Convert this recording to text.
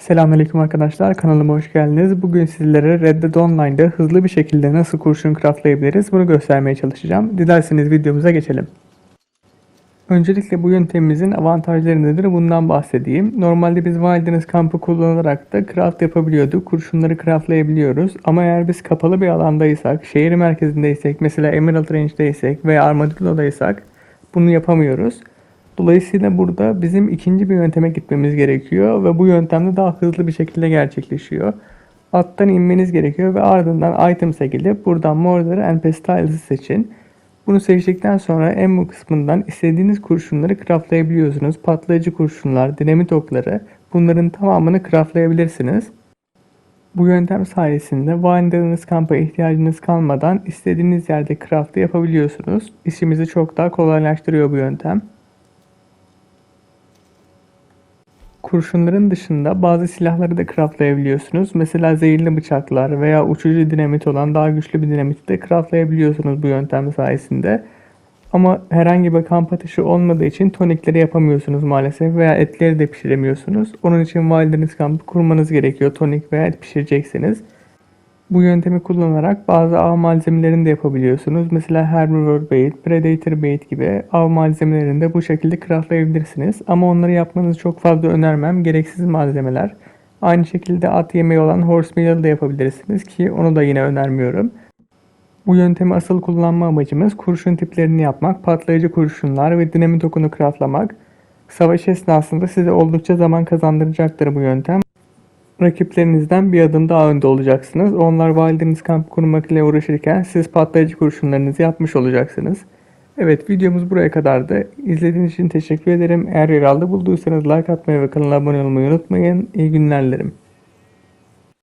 Selamünaleyküm arkadaşlar kanalıma hoş geldiniz. Bugün sizlere Red Dead Online'da hızlı bir şekilde nasıl kurşun craftlayabiliriz bunu göstermeye çalışacağım. Dilerseniz videomuza geçelim. Öncelikle bu yöntemimizin avantajları nedir bundan bahsedeyim. Normalde biz Wilderness kampı kullanarak da craft yapabiliyorduk. Kurşunları craftlayabiliyoruz. Ama eğer biz kapalı bir alandaysak, şehir merkezindeysek, mesela Emerald Range'deysek veya Armadillo'daysak bunu yapamıyoruz. Dolayısıyla burada bizim ikinci bir yönteme gitmemiz gerekiyor ve bu yöntemde daha hızlı bir şekilde gerçekleşiyor. Attan inmeniz gerekiyor ve ardından items'e gelip buradan Murder and Pestiles'ı seçin. Bunu seçtikten sonra ammo kısmından istediğiniz kurşunları craftlayabiliyorsunuz. Patlayıcı kurşunlar, dinamit okları bunların tamamını craftlayabilirsiniz. Bu yöntem sayesinde Wilderness kampa ihtiyacınız kalmadan istediğiniz yerde craft'ı yapabiliyorsunuz. İşimizi çok daha kolaylaştırıyor bu yöntem. Kurşunların dışında bazı silahları da craftlayabiliyorsunuz. Mesela zehirli bıçaklar veya uçucu dinamit olan daha güçlü bir dinamiti de craftlayabiliyorsunuz bu yöntem sayesinde. Ama herhangi bir kamp ateşi olmadığı için tonikleri yapamıyorsunuz maalesef veya etleri de pişiremiyorsunuz. Onun için Wilderness kampı kurmanız gerekiyor tonik veya et pişirecekseniz. Bu yöntemi kullanarak bazı av malzemelerini de yapabiliyorsunuz. Mesela herbivore bait, predator bait gibi av malzemelerini de bu şekilde craftlayabilirsiniz. Ama onları yapmanızı çok fazla önermem. Gereksiz malzemeler. Aynı şekilde at yemeği olan horse meal'ı da yapabilirsiniz ki onu da yine önermiyorum. Bu yöntemi asıl kullanma amacımız kurşun tiplerini yapmak, patlayıcı kurşunlar ve dinamit okunu craftlamak. Savaş esnasında size oldukça zaman kazandıracaktır bu yöntem. Rakiplerinizden bir adım daha önde olacaksınız. Onlar Wilderness kamp kurmak ile uğraşırken siz patlayıcı kurşunlarınızı yapmış olacaksınız. Evet videomuz buraya kadardı. İzlediğiniz için teşekkür ederim. Eğer yararlı bulduysanız like atmayı ve kanala abone olmayı unutmayın. İyi günler dilerim.